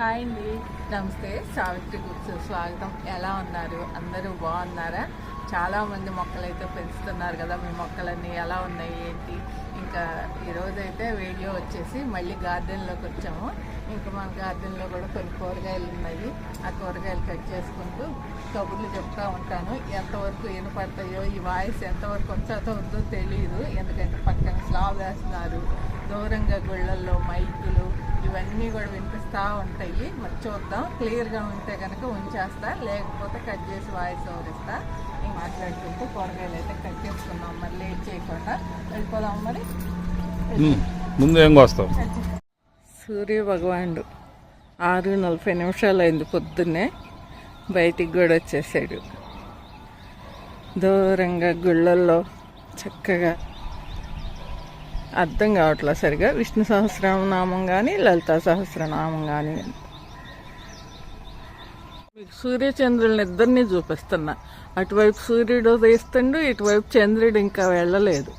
Hi అండి. నమస్తే. సావిత్రి గుర్తు స్వాగతం. ఎలా ఉన్నారు? అందరూ బాగున్నారా? చాలా మంది మొక్కలు అయితే పెంచుతున్నారు కదా. మీ మొక్కలన్నీ ఎలా ఉన్నాయి? ఏంటి? ఇంకా ఈరోజు అయితే వీడియో వచ్చేసి మళ్ళీ గార్డెన్లోకి వచ్చాము. ఇంకా మన గార్డెన్లో కూడా కొన్ని కూరగాయలు ఉన్నాయి. ఆ కూరగాయలు కట్ చేసుకుంటూ కబుర్లు చెప్తూ ఉంటాను. ఎంతవరకు వినపడతాయో ఈ వాయిస్ ఎంతవరకు వచ్చేతో ఉందో తెలియదు ఎందుకంటే పక్కన స్లాబ్ వేస్తున్నారు. దూరంగా గుళ్ళల్లో మైకులు ఇవన్నీ కూడా వినిపిస్తూ ఉంటాయి. మరి చూద్దాం. క్లియర్గా ఉంటే కనుక ఉంచేస్తా. లేకపోతే కట్ చేసి వాయిస్ ఓవర్ ఇస్తా ఇంక మాట్లాడుకుంటూ కూరగాయలు అయితే కట్ చేసుకుందాం మరి లేట్ చేయకుండా వెళ్ళిపోదాం మరి. ముందు ఏం కోస్తావు? సూర్య భగవానుడు ఆరు నలభై నిమిషాలు అయింది పొద్దున్నే. బయటికి కూడా వచ్చేసాడు. దూరంగా గుళ్ళల్లో చక్కగా అర్థం కావట్లే సరిగా? విష్ణు సహస్రనామం కానీ లలితా సహస్రనామం కానీ మీకు సూర్యచంద్రులను ఇద్దరిని చూపిస్తున్నా. అటువైపు సూర్యుడు ఉదయిస్తుండు ఇటువైపు చంద్రుడు ఇంకా వెళ్ళలేదు.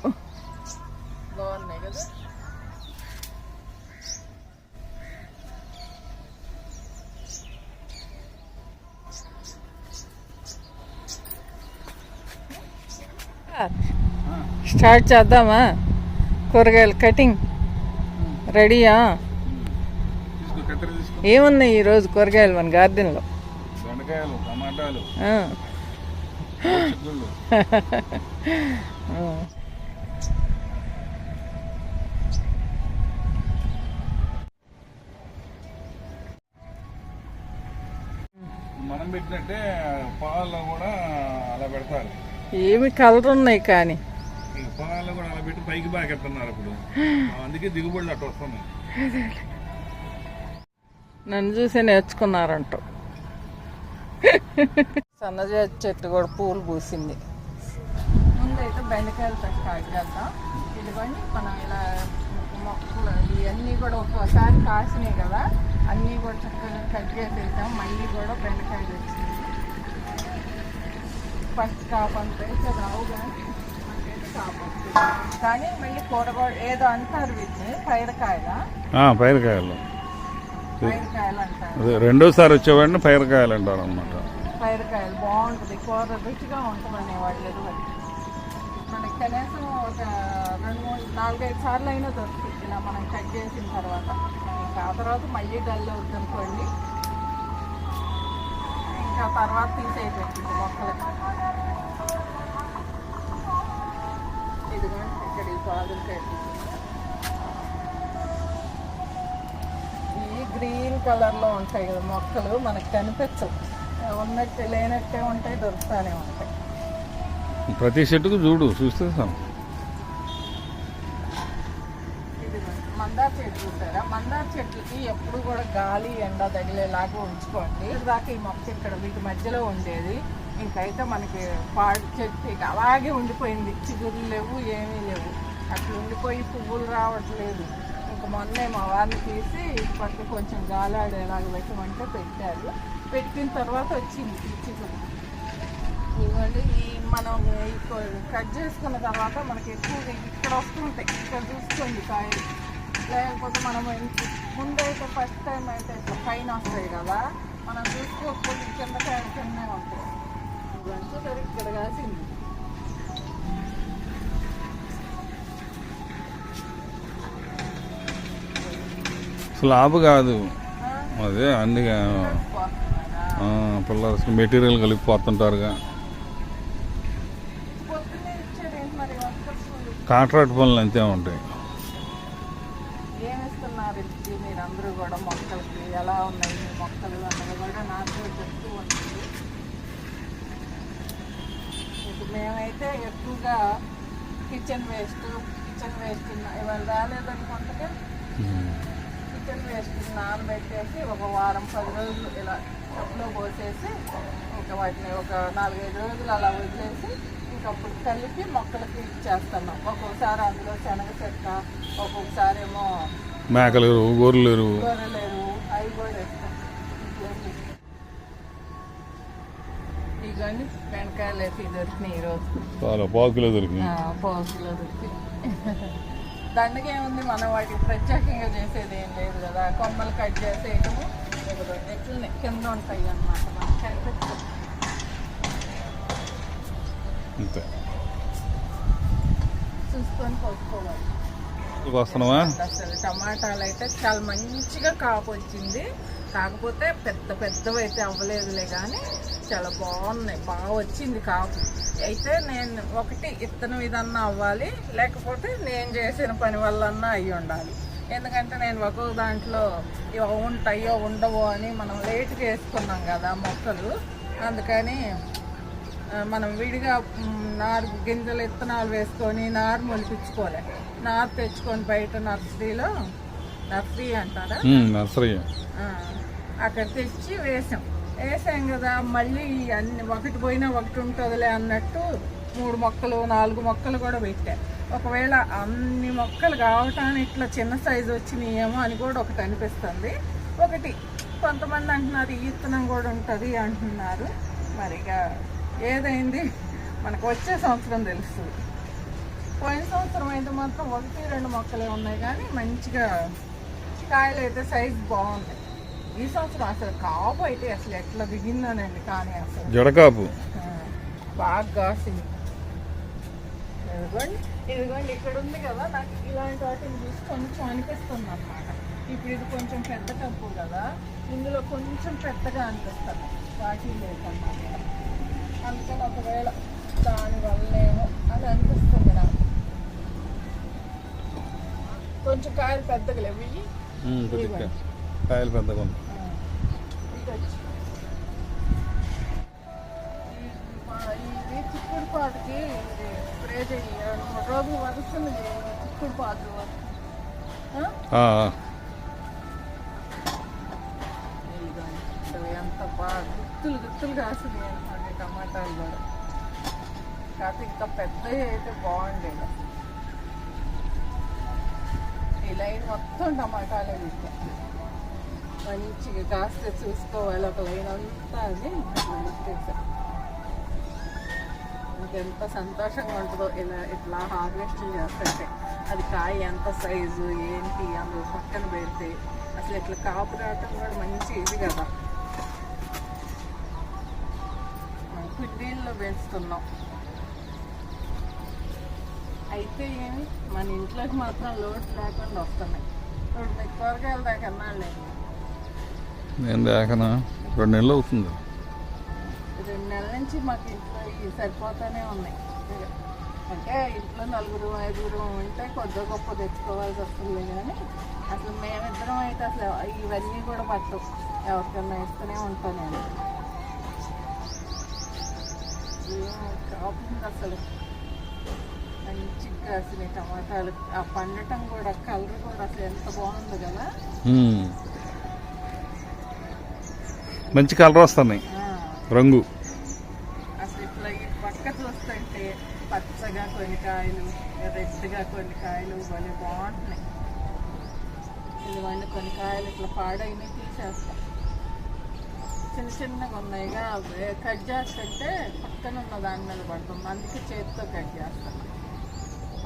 బాగున్నాయి కదా? స్టార్ట్ చేద్దామా? కూరగాయలు కటింగ్ రెడీయా? ఏమున్నాయి ఈరోజు కూరగాయలు మన గార్డెన్లో? బెండకాయలు టమాటాలు. మనం పెట్టినట్టే పొలాల్లో కూడా అలా పెడతారు. ఏమి కలర్ ఉన్నాయి కానీ. పొలాల్లో కూడా అలా పెట్టి పైకి బాకెడుతున్నారు ఇప్పుడు అందుకే దిగుబడులు వస్తున్నాయి. నన్ను చూసి నేర్చుకున్నారంట. సన్నజాతి చెట్టు కూడా పూలు పూసింది. ముందైతే స్టార్ట్ చేద్దాం ఇదిగోండి మనం ఇలా మొక్కలు ఇవన్నీ కూడా ఒక్కోసారి కాసినాయి కదా అన్నీ కూడా చక్కగా కట్ చేసేసాం. మళ్ళీ కూడా బెండకాయలు వచ్చింది ఫస్ట్ కాపు అంత అయితే రావు కానీ. కానీ మళ్ళీ కూర కూడా ఏదో అంటారు వీటిని పైరకాయల. పైరకాయలు. అదే రెండోసారి వచ్చేవాడిని పైరకాయలు అంటారు అనమాట పైరకాయలు బాగుంటుంది కూర రుచిగా ఉంటుందని వాళ్ళు మనకి కనీసం ఒక రెండు మూడు నాలుగైదు సార్లు అయినా దొరుకుతుంది. ఇలా మనం కట్ చేసిన తర్వాత. ఇంకా ఆ తర్వాత మళ్ళీ డల్ అవుతుంది అనుకోండి ఇంకా తర్వాత తీసేయబెట్టింది మొక్కలకి. ఇదిగోండి ఇక్కడ ఈ గ్రీన్ కలర్లో ఉంటాయి కదా మొక్కలు మనకు కనిపించవు. ఉన్నట్టు లేనట్టే ఉంటాయి దొరుకుతానే ఉంటాయి. ప్రతి చెట్టుకు చూడు చూస్తే మందార చెట్టు చూసారా? మందార చెట్లకి ఎప్పుడు కూడా గాలి ఎండ తగిలేలాగా ఉంచుకోండి. దాకా ఈ మొక్క ఇక్కడ వీటి మధ్యలో ఉండేది. ఇంకైతే మనకి పాడు చెట్టు అలాగే ఉండిపోయింది. చిగురు లేవు ఏమీ లేవు. అట్లా ఉండిపోయి పువ్వులు రావట్లేదు. ఇంక మొన్నే మా వారిని తీసి పట్టు కొంచెం గాలాడేలాగా పెట్టమంటే పెట్టారు. పెట్టిన తర్వాత వచ్చింది ఈ చిగురు. ఇవ్వండి ఈ మనం కట్ చేసుకున్న తర్వాత మనకి ఎక్కువగా ఇక్కడ వస్తుంటాయి. ఇక్కడ చూసుకోండి కాయలు. లేకపోతే మనం ముందైతే ఫస్ట్ టైం అయితే ఇట్లా పైన వస్తాయి కదా. మనం చూసుకోకపోతే కింద కాయలు కిందే ఉంటాయి. ఇక్కడ కాసింది స్లాబ్ కాదు. అదే అన్ని? పిల్లలు మెటీరియల్ వాళ్ళు? కాంట్రాక్ట్ పనులు అంతే ఉంటాయి. ఏమి ఇస్తున్నారు ఇది మీరు అందరూ కూడా మొక్కలకి? ఎలా ఉన్నాయి మొక్కలు? అన్నది కూడా నాకు కూడా చెప్తూ ఉంటుంది ఇప్పుడు మేమైతే ఎక్కువగా కిచెన్ వేస్ట్ కిచెన్ వేస్ట్ ఇవాళ రాలేదనుకుంటే కిచెన్ వేస్ట్ నానబెట్టేసి ఒక వారం పది రోజులు ఇలా కప్పులో పోసేసి ఇంకా వాటిని ఒక నాలుగైదు రోజులు అలా వదిలేసి ఇంకప్పుడు కలిపి మొక్కలకి ఇచ్చేస్తున్నాం ఒక్కొక్కసారి అందులో శనగ చెక్క ఒక్కొక్కసారి ఏమో మేకలు ఎరువు గొర్రెలు గొర్రెలేరు అవి కూడా వేస్తాం ఇవన్నీ బెండకాయలు వేసి దొరికినాయి ఈరోజు చాలా పావు కిలో దొరికింది పోస్టులో దొరికి దండగా ఏముంది మనం వాటికి ప్రత్యేకంగా చేసేది ఏం లేదు కదా. కొమ్మలు కట్ చేసేయటము. ఇట్లనే కింద ఉంటాయి అన్నమాట మనకి. అంతే. చూసుకొని ఇక్కడికి వస్తున్నావా? అసలు టమాటాలు అయితే చాలా మంచిగా కాపు వచ్చింది. కాకపోతే పెద్ద పెద్దవి అయితే అవ్వలేదులే కానీ చాలా బాగున్నాయి. బాగా వచ్చింది కాపు. అయితే నేను ఒకటి ఇత్తనం ఇదన్నా అవ్వాలి లేకపోతే నేను చేసిన పని వల్లన్నా అయ్యి ఉండాలి. ఎందుకంటే నేను ఒక్కొక్క దాంట్లో ఇవి ఉంటాయో ఉండవో అని మనం లేట్గా వేసుకున్నాం కదా మొక్కలు. అందుకని మనం విడిగా నారు గింజలు ఇత్తనాలు వేసుకొని నారు మొలిపించుకోలే నారు తెచ్చుకొని బయట నర్సరీలో నర్సరీ అంటారా? నర్సరీ. అక్కడ తెచ్చి వేసాం. వేసాం కదా మళ్ళీ అన్ని ఒకటి పోయినా ఒకటి ఉంటుందిలే అన్నట్టు మూడు మొక్కలు నాలుగు మొక్కలు కూడా పెట్టాను ఒకవేళ అన్ని మొక్కలు కావటానికి ఇట్లా చిన్న సైజు వచ్చినాయేమో అని కూడా ఒకటి అనిపిస్తుంది. ఒకటి కొంతమంది అంటున్నారు ఈ విత్తనం కూడా ఉంటుంది అంటున్నారు. మరి ఇక ఏదైంది? మనకు వచ్చే సంవత్సరం తెలుస్తుంది. పోయిన సంవత్సరం అయితే మాత్రం ఒకటి రెండు మొక్కలే ఉన్నాయి కానీ మంచిగా కాయలు అయితే సైజ్ బాగుంది ఈ సంవత్సరం అసలు కాపు అయితే అసలు ఎట్లా దిగిందోనండి కానీ అసలు. జడకాపు. బాగా కాసింది. ఇదిగోండి ఇదిగోండి ఇక్కడ ఉంది కదా నాకు ఇలాంటి వాటిని చూసి కొంచెం అనిపిస్తుంది అనమాట ఇప్పుడు ఇది కొంచెం పెద్ద కప్పు కదా ఇందులో కొంచెం పెద్దగా అనిపిస్తుంది. వాటి లేకన్నా అందుకని ఒకవేళ దాని వల్లేమో అది అనిపిస్తుంది నాకు. కొంచెం కాయలు పెద్దగా లేవు. ఇవి కాయలు పెద్దగా ఉంది చిక్కుడు స్ప్రే చేయి రెండు మూడు రోజులు చేయాలి చిక్కుడు. ఇవి ఎంత బాగా గుత్తులు గుత్తులు టమాటాలు కూడా కాకపోతే ఇంకా పెద్దవి అయితే బాగుండేది ఈ లైన్ మొత్తం టమాటాలే పెట్టా మంచిగా కాస్త చూసుకోవాలి. ఒక లైన్ అంతా అని ఎంత సంతోషంగా ఉంటుందో ఇలా ఇట్లా హార్వెస్ట్ చేస్తుంటే. అది కాయ ఎంత సైజు ఏంటి అందులో పక్కన పెడితే అసలు ఇట్లా కాపు రావటం కూడా మంచి ఇది కదా. మనం కుండీల్లో పెంచుతున్నాం అయితే ఏమి? మన ఇంట్లోకి మాత్రం లోడ్స్ లేకుండా వస్తున్నాయి. ఇప్పుడు మీకు కూరగాయల దాకా అన్నాళ్ళు నేను దాకనా రెండు నెలలు అవుతుంది. రెండు నెలల నుంచి మాకు ఇంట్లో ఇవి సరిపోతానే ఉన్నాయి. అంటే ఇంట్లో నలుగురు ఐదుగురు ఉంటే కొద్ది గొప్ప తెచ్చుకోవాల్సి వస్తుంది కానీ అసలు మేమిద్దరం అయితే అసలు ఇవన్నీ కూడా పట్టవు. ఎవరికన్నా ఇస్తూనే ఉంటాను నేను ఏం కాపుంది అసలు. మంచిగా కాసినాయి టమాటాలు ఆ పండటం కూడా కలర్ కూడా అసలు ఎంత బాగుంది కదా. మంచి కలర్ వస్తున్నాయి. రంగు. అసలు ఇట్లా ఈ పక్క చూస్తుంటే పచ్చగా కొన్ని కాయలు రెడ్గా కొన్ని కాయలు భలే బాగుంటున్నాయి. ఇదిగోండి కొన్ని కాయలు ఇట్లా పాడైనవి తీసేస్తాం. చిన్న చిన్నగా ఉన్నాయిగా కట్ చేస్తుంటే పక్కన ఉన్న దాని మీద పడుతుంది అందుకే చేతితో కట్ చేస్తాం.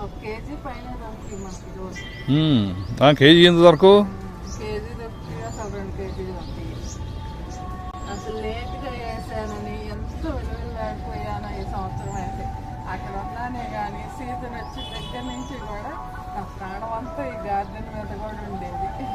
ఒక కేజీ పైన మనకి రోజు కేజీ ఎంత కేజీ అసలు రెండు కేజీలు అసలు లేట్గా వేసానని ఎంతో విలువలేకపోయాను ఈ సంవత్సరం అయితే అక్కడ ఉన్నానే కానీ సీజన్ వచ్చి దగ్గర నుంచి కూడా నా ప్రాణం అంతా ఈ గార్డెన్ మీద కూడా ఉండేది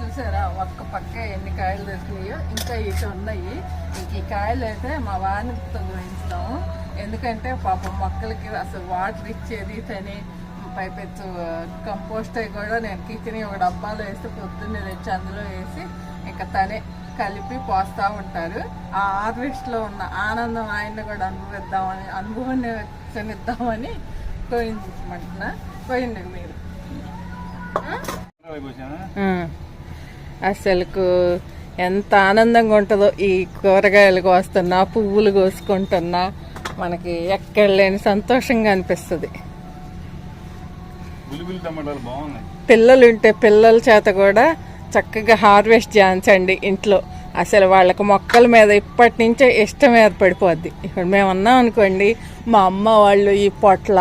చూసారా ఒక్క పక్క ఎన్ని కాయలు దొరికినాయో ఇంకా ఇటు ఉన్నాయి ఇంక ఈ కాయలు అయితే మా వానితో వేయించుతాము ఎందుకంటే పాపం మొక్కలకి అసలు వాటర్ ఇచ్చేది తని పైపెచ్చు కంపోస్ట్ అవి కూడా నేను కిచెన్ ఒక డబ్బాలో వేస్తే పొద్దున్నే తెచ్చి అందులో వేసి ఇంకా తనే కలిపి పోస్తూ ఉంటారు. ఆ హార్వెస్ట్లో ఉన్న ఆనందం ఆయన కూడా అనుభవిద్దామని అనుభవాన్ని క్షమిద్దామని కోయించమంటున్నా కోయండి మీరు. అసలుకు ఎంత ఆనందంగా ఉంటుందో ఈ కూరగాయలు కోస్తున్నా పువ్వులు కోసుకుంటున్నా మనకి ఎక్కడ లేని సంతోషంగా అనిపిస్తుంది. పిల్లలు ఉంటే పిల్లల చేత కూడా చక్కగా హార్వెస్ట్ చేయించండి ఇంట్లో. అసలు వాళ్ళకి మొక్కల మీద ఇప్పటి నుంచే ఇష్టం ఏర్పడిపోద్ది. ఇప్పుడు మేము ఉన్నాం అనుకోండి మా అమ్మ వాళ్ళు ఈ పొట్ల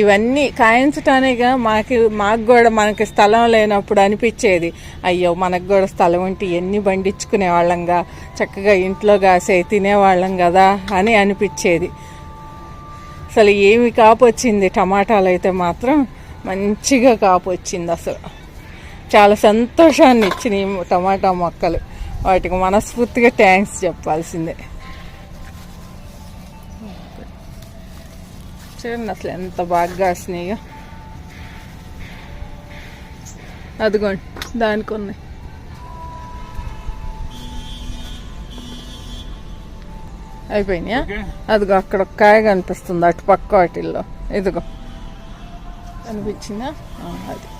ఇవన్నీ కాయించటానిగా మాకు మాకు కూడా మనకి స్థలం లేనప్పుడు అనిపించేది. అయ్యో మనకు కూడా స్థలం ఉంటే ఎన్ని బండించుకునే వాళ్ళంగా చక్కగా ఇంట్లో కాసే తినేవాళ్ళం కదా అని అనిపించేది. అసలు ఏమి కాపు వచ్చింది టమాటాలు అయితే మాత్రం మంచిగా కాపు వచ్చింది అసలు. చాలా సంతోషాన్ని ఇచ్చినాయి టమాటా మొక్కలు. వాటికి మనస్ఫూర్తిగా థ్యాంక్స్ చెప్పాల్సిందే. చూడండి అసలు ఎంత బాగా కాసినాయో అదిగోండి దానికి ఉన్నాయి. అయిపోయినాయా? అదిగో అక్కడ ఒక కాయ కనిపిస్తుంది అటు పక్క వాటిల్లో. ఇదిగో. కనిపించిందా? అది.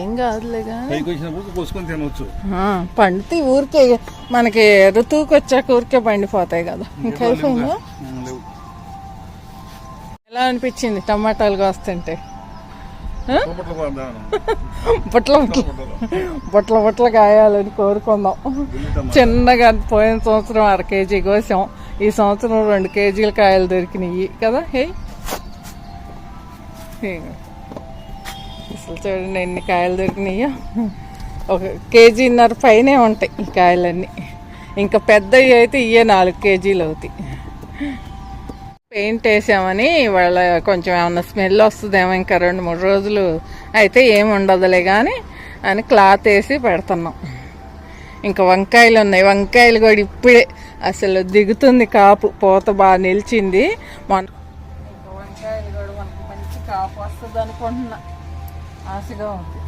ఏం కాదులే, కోసుకొని తినవచ్చు పండితే ఊరికే మనకి ఋతువుకి వచ్చాక ఊరికే పండిపోతాయి కదా. ఇంకా ఎలా అనిపించింది టమాటాలు కాస్తుంటే. బుట్ల బుట్ల బుట్ల కాయాలని కోరుకుందాం. చిన్నగా పోయిన సంవత్సరం అర కేజీ కోసాం. ఈ సంవత్సరం రెండు కేజీల కాయలు దొరికినాయి కదా హే. అసలు చూడండి ఎన్ని కాయలు దొరికినాయో. ఒక కేజీన్నర పైనే ఉంటాయి ఈ కాయలన్నీ. ఇంకా పెద్దవి అయితే ఇవే నాలుగు కేజీలు అవుతాయి. పెయింట్ వేసామని వాళ్ళ కొంచెం ఏమన్నా స్మెల్ వస్తుందేమో ఇంకా రెండు మూడు రోజులు అయితే ఏమి ఉండదులే కానీ అని క్లాత్ వేసి పెడుతున్నాం. ఇంకా వంకాయలు ఉన్నాయి. వంకాయలు కూడా ఇప్పుడే అసలు దిగుతుంది కాపు పూత బాగా నిలిచింది. మన వంకాయలు కూడా మనకు మంచి కాపు వస్తుంది అనుకుంటున్నా. ఆశగా ఉంది.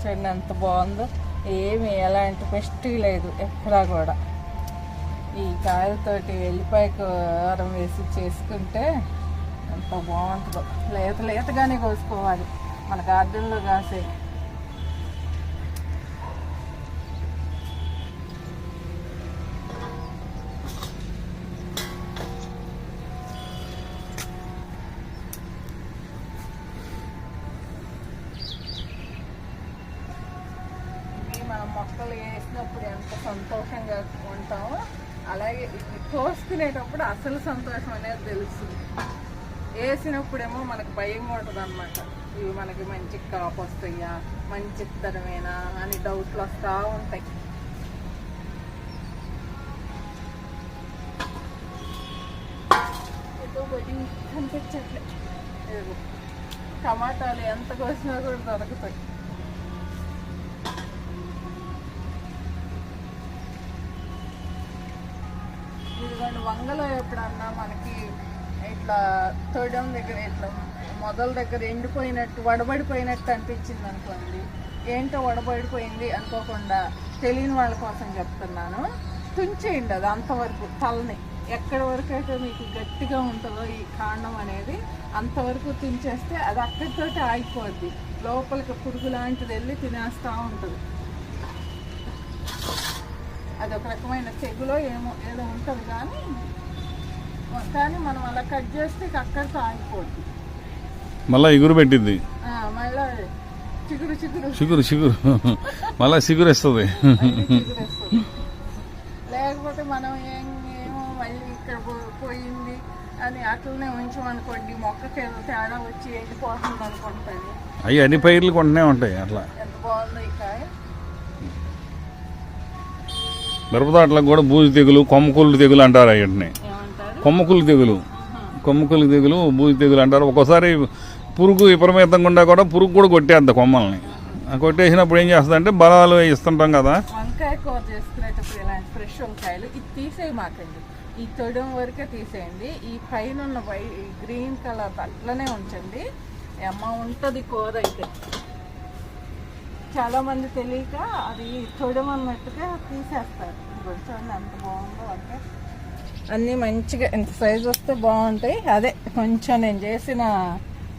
చూడండి ఎంత బాగుందో ఏమి ఎలాంటి పెస్ట్ లేదు ఎక్కడా కూడా. ఈ కాయలతోటి ఎల్లిపాయ కారం వేసి చేసుకుంటే ఎంత బాగుంటుందో. లేత లేతగానే కోసుకోవాలి. మన గార్డెన్లో కాసే సంతోషం అనేది తెలుస్తుంది. వేసినప్పుడేమో మనకు భయంగా ఉంటుంది అనమాట ఇవి మనకి మంచి కాపు వస్తాయా మంచి ఇత్తనమేనా అని డౌట్లు వస్తూ ఉంటాయి. ఏదో ఒకటి కనిపించట్లే. ఇదిగో. టమాటాలు ఎంత కోసినా కూడా దొరుకుతాయి. వంగలో ఎప్పుడన్నా మనకి ఇట్లా తొడం దగ్గర ఇట్లా మొదల దగ్గర ఎండిపోయినట్టు వడబడిపోయినట్టు అనిపించింది అనుకోండి. ఏంటో వడబడిపోయింది అనుకోకుండా తెలియని వాళ్ళ కోసం చెప్తున్నాను. తుంచేయండి అది అంతవరకు తలని. ఎక్కడి వరకు అయితే మీకు గట్టిగా ఉంటుందో ఈ కాండం అనేది అంతవరకు తుంచేస్తే అది అక్కడితోటి ఆగిపోద్ది. లోపలికి పురుగు లాంటిది వెళ్ళి తినేస్తూ ఉంటుంది. అది ఒక రకమైన తెగులో ఏమో ఏదో ఉంటుంది కానీ కానీ మనం అలా కట్ చేస్తే ఇక అక్కడితో ఆగిపోద్ది. మళ్ళా ఎగురు పెట్టింది మళ్ళా చిగురు చిగురు. చిగురు చిగురు. మళ్ళా చిగురు వస్తుంది. లేకపోతే మనం ఏం ఏమో మళ్ళీ ఇక్కడ పోయింది అని అట్లనే ఉంచామనుకోండి మొక్కకి ఏదో తేడా వచ్చి ఎండిపోతుంది అనుకుంటుంది. అవి అన్ని పైర్లు కొంటనే ఉంటాయి అట్లా. ఎంత బాగుందో ఈ కాయ మిరపతోటలకు కూడా బూజు తెగులు కొమ్మకుళ్ళు తెగులు అంటారు వీటిని కొమ్మకుళ్ళు తెగులు. కొమ్మకుళ్ళు తెగులు బూజు తెగులు అంటారు. ఒక్కోసారి పురుగు విపరీతంగా ఉండా కూడా పురుగు కూడా కొట్టేద్ది కొమ్మల్ని. కొట్టేసినప్పుడు ఏం చేస్తుందంటే బలాలు ఇస్తుంటాం కదా. వంకాయ కూర చేసుకునేటప్పుడు ఇలాంటి ఫ్రెష్ వంకాయలు ఇది ఈ తొడం వరకే తీసేయండి. ఈ పైన ఉన్న వై గ్రీన్ కలర్ అట్లనే ఉంచండి. అమ్మ ఉంటుంది కూర అయితే. చాలా మంది తెలియక అది తొడం అన్నట్టుగా తీసేస్తారు చూడండి ఎంత బాగుందో వంకాయ అన్నీ మంచిగా ఎంత సైజ్ వస్తే బాగుంటాయి. అదే కొంచెం నేను చేసిన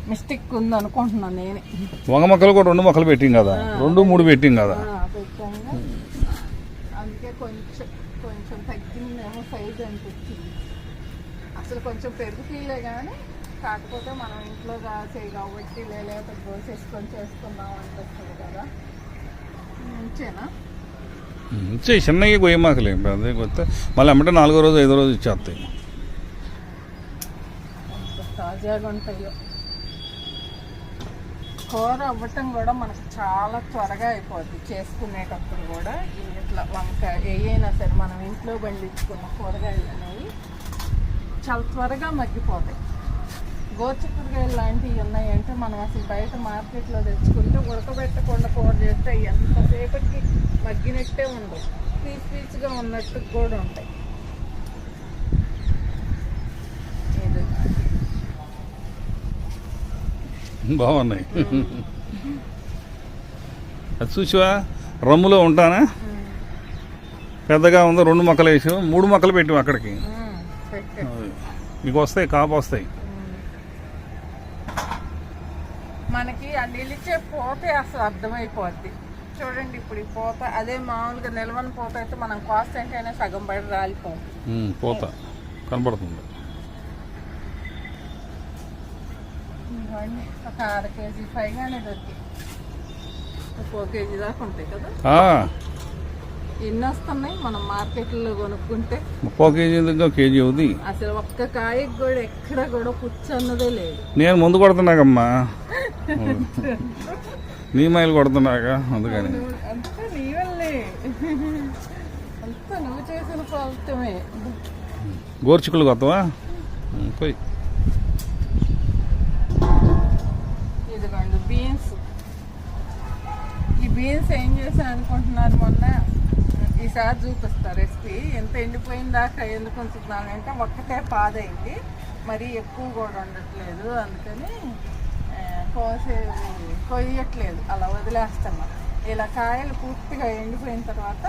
మిస్టేక్ ఉంది అనుకుంటున్నాను నేనే. వంగ మొక్కలు కూడా రెండు మొక్కలు పెట్టింగ్ కదా? రెండు మూడు పెట్టింగ్ కదా? అందుకే కొంచెం కొంచెం తగ్గిందేమో సైజ్ అనిపించింది. అసలు కొంచెం పెరుగుతీలే కానీ కాకపోతే మనం ఇంట్లో కాసే కాబట్టి లేకపోతే కోసేసుకొని చేసుకుందాం అనిపిస్తుంది కదా. ఉంచేనా ఇచ్చే చిన్నగా గొయ్యమాకలే అదే కొత్త మళ్ళీ అమ్మటే నాలుగో రోజు ఐదో రోజు ఇచ్చేస్తాయి. తాజాగా ఉంటాయో. కూర అవ్వటం కూడా మనకు చాలా త్వరగా అయిపోద్ది. చేసుకునేటప్పుడు కూడా ఇట్లా వంక ఏయైనా సరే మనం ఇంట్లో పండించుకున్న కూరగాయలు అనేవి చాలా త్వరగా మగ్గిపోతాయి. గోచిక్కుడుకాయలు లాంటివి ఉన్నాయంటే మనం అసలు బయట మార్కెట్లో తెచ్చుకుంటే ఉడకబెట్టకుండా కూర చేస్తే ఎంతసేపటికి మగ్గినట్టే ఉండవు. పీస్ పీస్గా ఉన్నట్టు కూడా ఉంటాయి. బాగున్నాయి. అది చూసావా? రమ్ములో ఉంటానా? పెద్దగా ఉందో రెండు మొక్కలు వేసాం మూడు మొక్కలు పెట్టాం అక్కడికి. మీకు వస్తాయి కాపు వస్తాయి మనకి నిలిచే పోతే అసలు అర్థమైపోద్ది. చూడండి ఇప్పుడు ఈ పోత అదే మామూలుగా నిల్వని పోత అయితే మనం కాస్ట్ ఏంటైనా సగం బయట రాలిపోం ఉమ్, పోత. కనపడుతుంది ఇవన్నీ ఒక అర కేజీ పైగానే దొరికి ఒక కేజీ దాకా ఉంటాయి కదా? ఎన్ని వస్తున్నాయి? మనం మార్కెట్లో కొనుక్కుంటే. ముప్పై కేజీ దగ్గర కేజీ అవుతుంది అసలు ఒక్క కాయకి కూడా ఎక్కడ కూడా పుచ్చు అన్నదే లేదు. నేను ముందు కొడుతున్నాకమ్మా నీ మైలు కొడుతున్నాక అందుకని. నువ్వు- అంతా నీ వల్లే అంతా నువ్వు చేసిన గోర్చికులు కొత్తవా? పోయి. ఇదిగోండి బీన్స్. ఈ బీన్స్ ఏం చేశాను అనుకుంటున్నారు మొన్న? ఈసారి చూపిస్తా రెసిపీ. ఎంత ఎండిపోయిన దాకా ఎందుకు ఉంచుతున్నాను అంటే ఒక్కటే పాదైంది. మరీ ఎక్కువ కూడా ఉండట్లేదు అందుకని కోసే కొయ్యట్లేదు. అలా వదిలేస్తాను ఇలా కాయలు పూర్తిగా ఎండిపోయిన తర్వాత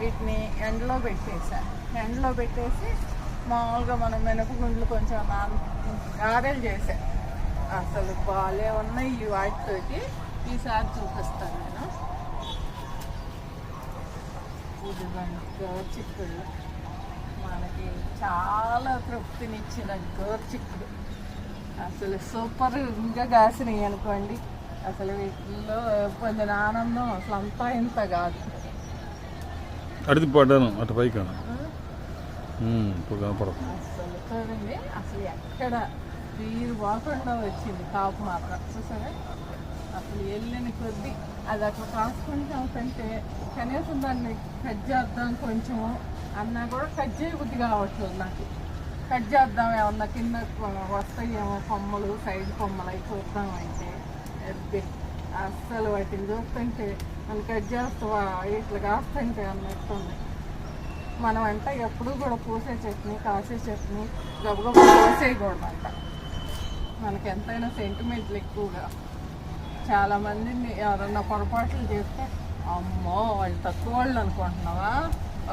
వీటిని ఎండలో పెట్టేసా. ఎండలో పెట్టేసి మామూలుగా మనం మినపగుండ్లు కొంచెం గారెలు చేసా. అసలు బాగాలే ఉన్నాయి ఈ వాటితోటి. ఈసారి చూపిస్తాను నేను. గోరు గోర్చిక్కుడు మనకి చాలా తృప్తినిచ్చిన గోర్చిక్కుడు అసలు సూపర్గా కాసినాయి అనుకోండి. అసలు వీటిల్లో పొందిన ఆనందం అసలు అంతా ఇంత కాదు. అడిది పడ్డాను అటు పైకి? ఇప్పుడు అసలు చూడండి అసలు ఎక్కడ తీరు పోకుండా వచ్చింది కాపు మాత్రం. చూసారా? అసలు వెళ్ళిన కొద్దీ అది అట్లా కాసుకుంటే అవుతుంటే కనీసం దాన్ని కట్ చేద్దాం కొంచెం అన్నా కూడా కట్ చేయబుద్ధి కావట్లేదు నాకు. కట్ చేద్దాం ఏమన్నా కింద వస్తాయేమో కొమ్మలు సైడ్ కొమ్మలు అవి చూద్దాం అంటే అస్సలు వాటిని చూస్తుంటే మనం కట్ చేస్తావా? ఇట్లా కాస్తుంటే అన్నట్టుంది. మనం అంట ఎప్పుడూ కూడా పూసే చట్నీ కాసే చట్నీ గబగబా కోసేయకూడదంట. మనకి ఎంతైనా సెంటిమెంట్లు ఎక్కువగా. చాలామందిని ఎవరన్నా పొరపాట్లు చేస్తే అమ్మో వాళ్ళు తక్కువ వాళ్ళు అనుకుంటున్నావా?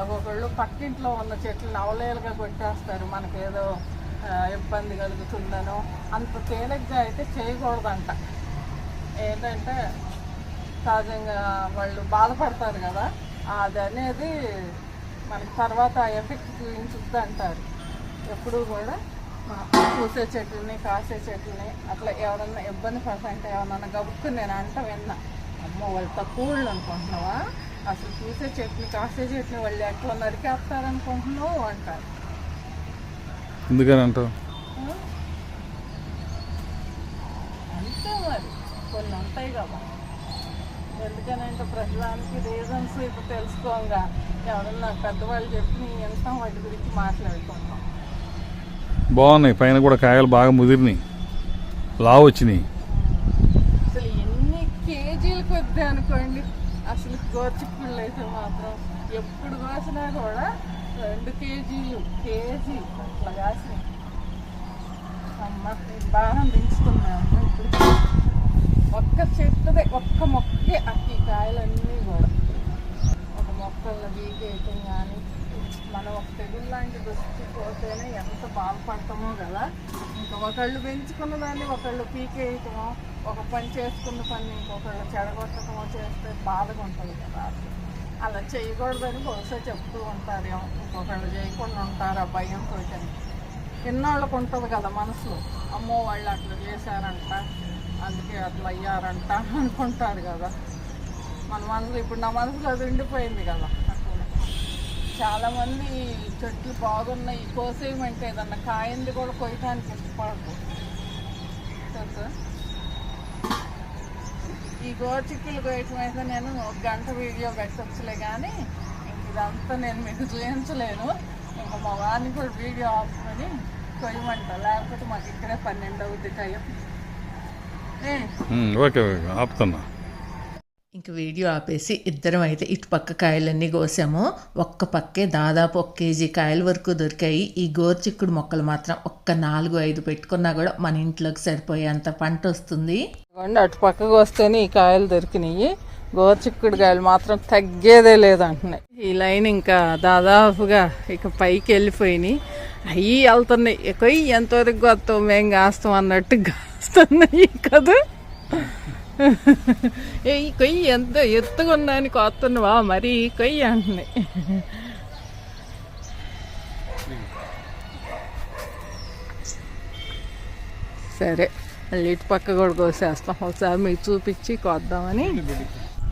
ఒక్కొక్కళ్ళు పక్కింట్లో ఉన్న చెట్లు అవలేలుగా కొట్టేస్తారు. మనకేదో ఏదో ఇబ్బంది కలుగుతుందనో అంత తేలిగ్గా అయితే చేయకూడదంట. ఏంటంటే సహజంగా వాళ్ళు బాధపడతారు కదా. అది అనేది మనకి తర్వాత ఎఫెక్ట్ చూపించుద్ది అంటారు ఎప్పుడు కూడా పూసే చెట్లని కాసే చెట్లని అట్లా ఎవరన్నా ఇబ్బంది పడతాంటే ఏమన్నా గబుక్కుని నేను అంట విన్నా. అమ్మో వాళ్ళు తక్కువ అనుకుంటున్నావా? అసలు పూసే చెట్ని కాసే చెట్ని వాళ్ళు ఎట్లా నరికేస్తారు అనుకుంటున్నావు అంటారు. ఎందుకని అంటావు అంతే మరి. కొన్ని ఉంటాయి కదా. ఎందుకనంటే ప్రతిదానికి రీజన్స్ ఇప్పుడు తెలుసుకోగా. ఎవరన్నా పెద్దవాళ్ళు చెప్పి ఎంత వాటి గురించి మాట్లాడుకుంటాం. బాగున్నాయి. పైన కూడా కాయలు బాగా ముదిరినాయి. లావు వచ్చినాయి. అసలు ఎన్ని కేజీలు కొద్ది అనుకోండి. అసలు గోచిక్కుళ్ళు అయితే మాత్రం ఎప్పుడు కోసినా కూడా రెండు కేజీలు కేజీ అట్లా కాసినాయి అమ్మ బాగా పెంచుతున్నాము ఇప్పుడు ఒక్క చెట్టుదే ఒక్క మొక్కే అట్టి కాయలన్నీ కూడా. ఒక మొక్కల్లో గీకేయటం కానీ మనం ఒక తెగులు లాంటిది వచ్చిపోతేనే ఎంత బాధపడతామో కదా. ఇంకా ఒకళ్ళు పెంచుకున్న దాన్ని ఒకళ్ళు పీకేయటమో ఒక పని చేసుకున్న పని ఇంకొకళ్ళు చెడగొట్టడమో చేస్తే బాధగా ఉంటుంది కదా. అలా చేయకూడదని బహుశా చెప్తూ ఉంటారేమో. ఇంకొకళ్ళు చేయకుండా ఉంటారు ఆ భయంతో ఇన్నాళ్ళకు ఉంటుంది కదా మనసులో అమ్మో వాళ్ళు అట్లా చేశారంట అందుకే అట్లా అయ్యారంట అనుకుంటారు కదా. మన మనసులో ఇప్పుడు నా మనసులో అది ఉండిపోయింది కదా. చాలామంది చెట్లు బాగున్నాయి కోసేయమంటే ఏదన్నా కాయింది కూడా కొయ్యటానికి ఇష్టపడదు తెలుసా? ఈ గోచిక్కులు కోయటం అయితే నేను ఒక గంట వీడియో పెట్టచ్చులే కానీ ఇంక ఇదంతా నేను మీకు చూపించలేను ఇంకా మా వారిని కూడా వీడియో ఆపుకొని కొయ్యమంట. లేకపోతే మాకు ఇక్కడే పన్నెండు అవుద్ది టైం ఏ ఓకే ఓకే ఆపుతున్నా. ఇంక వీడియో ఆపేసి ఇద్దరం అయితే ఇటు పక్క కాయలన్నీ కోసాము. ఒక్క పక్కే దాదాపు ఒక కేజీ కాయల వరకు దొరికాయి. ఈ గోర్చిక్కుడు మొక్కలు మాత్రం ఒక్క నాలుగు ఐదు పెట్టుకున్నా కూడా మన ఇంట్లోకి సరిపోయేంత పంట వస్తుంది. అటు పక్కకు వస్తేనే ఈ కాయలు దొరికినాయి. గోర్చిక్కుడు కాయలు మాత్రం తగ్గేదే లేదంటున్నాయి ఈ లైన్ ఇంకా దాదాపుగా ఇక పైకి వెళ్ళిపోయినాయి. అవి వెళ్తున్నాయి. ఇక ఎంతవరకు వస్తాం మేము కాస్తాం అన్నట్టు కాస్తున్నాయి కదా. ఏ ఈ కొయ్యి ఎంత ఎత్తుగా ఉందని కొత్తనువా మరి కొయ్యి అంటున్నాయి సరే మళ్ళీ ఇటు పక్క కూడా కోసేస్తాం. ఒకసారి మీకు చూపించి కొద్దామని.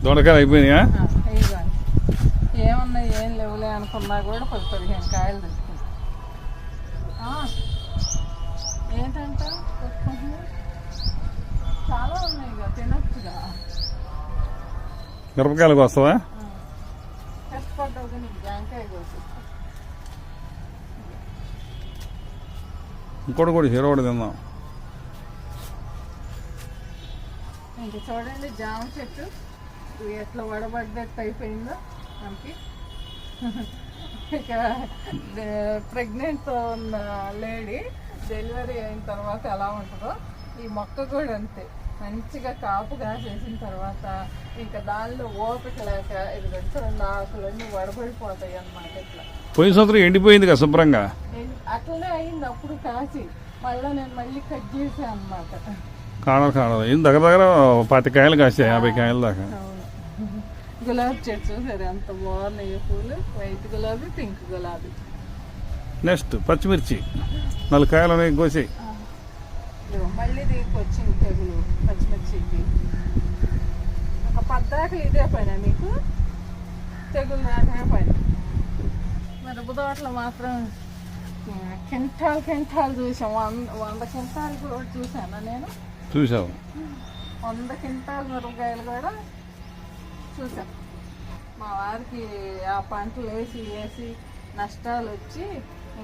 దొండకాయలు అయిపోయినాయా? ఏమన్నా ఏం లేవులే అనుకున్నా కూడా పది పదిహేను కాయలు దొరికింది ఏంటంట? మిరపకాయలకు వస్తావా కష్టపడ్డావు కానీ జాంకాయ కోసి. ఇంకోటి కూడా హీరో కూడా తిందాం. ఇంక చూడండి జామ చెట్టు. ఎట్లా వడబడ్డట్టు అయిపోయిందో మనకి. ఇక ప్రెగ్నెంట్తో ఉన్న లేడీ డెలివరీ అయిన తర్వాత ఎలా ఉంటుందో. ఈ మొక్క కూడా అంతే. మంచిగా కాపు కాసేసిన తర్వాత ఇంకా దానిలో ఓపిక లేక ఇది రెండు ఆకులన్నీ వడబడిపోతాయి అన్నమాట ఇట్లా. పోయిన సంవత్సరం ఎండిపోయింది కదా శుభ్రంగా? అట్లనే అయింది అప్పుడు కాసి. మళ్ళీ నేను మళ్ళీ కట్ చేసాను అనమాట కాడలు కాడలు ఇది దగ్గర దగ్గర పది కాయలు కాసాయి యాభై కాయల దాకా. గులాబీ చెట్టు చూసారు? ఎంత బాగున్నాయి పూలు. వైట్ గులాబీ పింక్ గులాబీ. నెక్స్ట్ పచ్చిమిర్చి. నాలుగు కాయలు ఉన్నాయి కోసి ఇదిగో మళ్ళీ దీనికి వచ్చింది తెగులు పచ్చిమిర్చికి. ఒక పద్దాకలు ఇదే పైన మీకు తెగులు రాకనే పైన. మిరప తోటలో మాత్రం కింటాల్ కింటాల్ చూసాం. వంద వంద కింటాలు కూడా చూసాను నేను? చూసావు వంద క్వింటాల్ మిరపకాయలు కూడా చూసాం. మా వారికి ఆ పంటలు వేసి వేసి నష్టాలు వచ్చి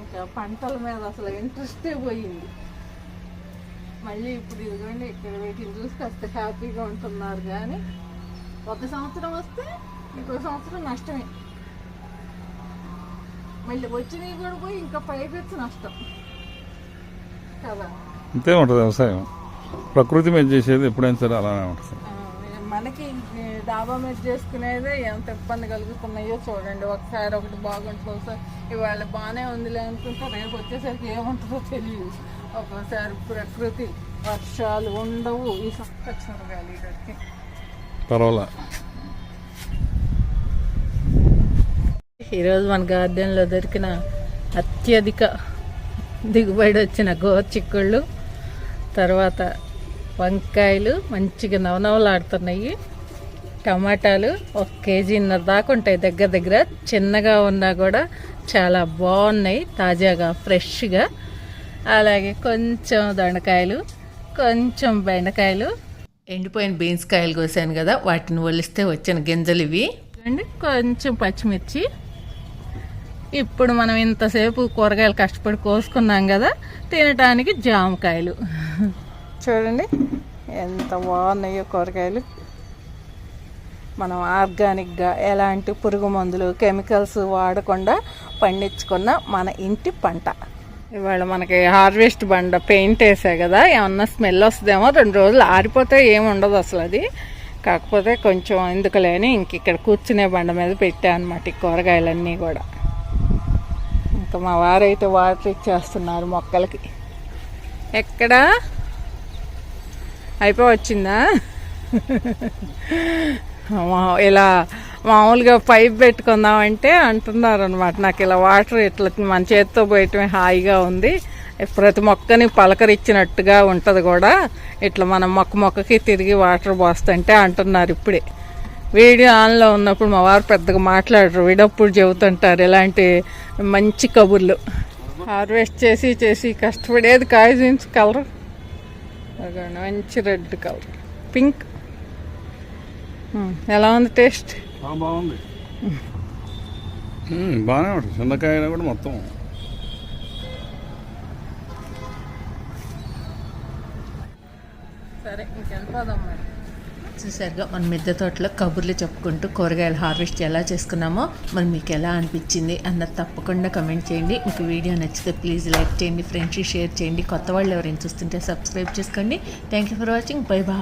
ఇంకా పంటల మీద అసలు ఇంట్రెస్టే పోయింది. మళ్ళీ ఇప్పుడు ఇదిగోండి ఇక్కడ వీటిని చూసి కాస్త హ్యాపీగా ఉంటున్నారు కానీ ఒక సంవత్సరం వస్తే ఇంకో సంవత్సరం నష్టమే. మళ్ళీ వచ్చినవి కూడా పోయి ఇంకా పైపెచ్చు నష్టం. కదా? అంతే ఉంటుంది వ్యవసాయం. ప్రకృతి మీద చేసేది ఎప్పుడైనా సరే అలానే ఉంటుంది. మనకి డాబా మీద చేసుకునేదే ఎంత ఇబ్బంది కలుగుతున్నాయో చూడండి. ఒకసారి ఒకటి బాగుంటుంది ఒకసారి ఇవాళ బాగానే ఉందిలే అనుకుంటే రేపు వచ్చేసరికి ఏముంటుందో తెలియదు. ఒక్కోసారి ప్రకృతి వర్షాలు ఉండవు. ఈ గాలి పర్వాలా? ఈరోజు మన గార్డెన్లో దొరికిన అత్యధిక దిగుబడి వచ్చిన గోచిక్కుళ్ళు తర్వాత వంకాయలు మంచిగా నవనవలాడుతున్నాయి. టమాటాలు ఒక కేజీన్నర దాకా ఉంటాయి దగ్గర దగ్గర. చిన్నగా ఉన్నా కూడా చాలా బాగున్నాయి తాజాగా ఫ్రెష్గా. అలాగే కొంచెం దొండకాయలు కొంచెం బెండకాయలు. ఎండిపోయిన బీన్స్ కాయలు కోసాను కదా వాటిని ఒలిస్తే వచ్చిన గింజలు ఇవి. అండి కొంచెం పచ్చిమిర్చి. ఇప్పుడు మనం ఇంతసేపు కూరగాయలు కష్టపడి కోసుకున్నాం కదా తినటానికి జామకాయలు. చూడండి ఎంత బాగున్నాయో కూరగాయలు. మనం ఆర్గానిక్గా ఎలాంటి పురుగు మందులు కెమికల్స్ వాడకుండా పండించుకున్న మన ఇంటి పంట. ఇవాళ మనకి హార్వెస్ట్ బండ పెయింట్ వేసా కదా ఏమన్నా స్మెల్ వస్తుందేమో రెండు రోజులు ఆరిపోతే ఏమి ఉండదు అసలు అది. కాకపోతే కొంచెం ఎందుకులేని ఇంక ఇక్కడ కూర్చునే బండ మీద పెట్టా అనమాట ఈ కూరగాయలన్నీ కూడా. ఇంకా మా వారైతే వాటర్ ఇచ్చేస్తున్నారు మొక్కలకి. ఎక్కడా? అయిపోవచ్చిందా మా- ఇలా మామూలుగా పైప్ పెట్టుకుందామంటే అంటున్నారు అనమాట నాకు ఇలా వాటర్ ఇట్లా మన చేతితో పోయటమే హాయిగా ఉంది. ప్రతి మొక్కని పలకరిచ్చినట్టుగా ఉంటుంది కూడా. ఇట్లా మనం మొక్క మొక్కకి తిరిగి వాటర్ పోస్తుంటే అంటున్నారు ఇప్పుడే. వీడియో ఆన్లో ఉన్నప్పుడు మా వారు పెద్దగా మాట్లాడరు. వీడప్పుడు చెబుతుంటారు ఇలాంటి మంచి కబుర్లు. హార్వెస్ట్ చేసి చేసి కష్టపడేది కాయ కలరు. అదిగోండి, మంచి రెడ్ కలర్. పింక్. ఎలా ఉంది టేస్ట్? బాగుంది. బాగానే ఉంటుంది. చింతకాయ కూడా మొత్తం. సరే ఇంకెళ్ళిపోదాం మరి? చూసారుగా మన మిద్దె తోటలో కబుర్లు చెప్పుకుంటూ కూరగాయలు హార్వెస్ట్ ఎలా చేసుకున్నామో మరి మీకు ఎలా అనిపించింది అన్నది తప్పకుండా కమెంట్ చేయండి. మీకు వీడియో నచ్చితే ప్లీజ్ లైక్ చేయండి ఫ్రెండ్స్ షేర్ చేయండి. కొత్త వాళ్ళు ఎవరైనా చూస్తుంటే సబ్స్క్రైబ్ చేసుకోండి. Thank you for watching bye bye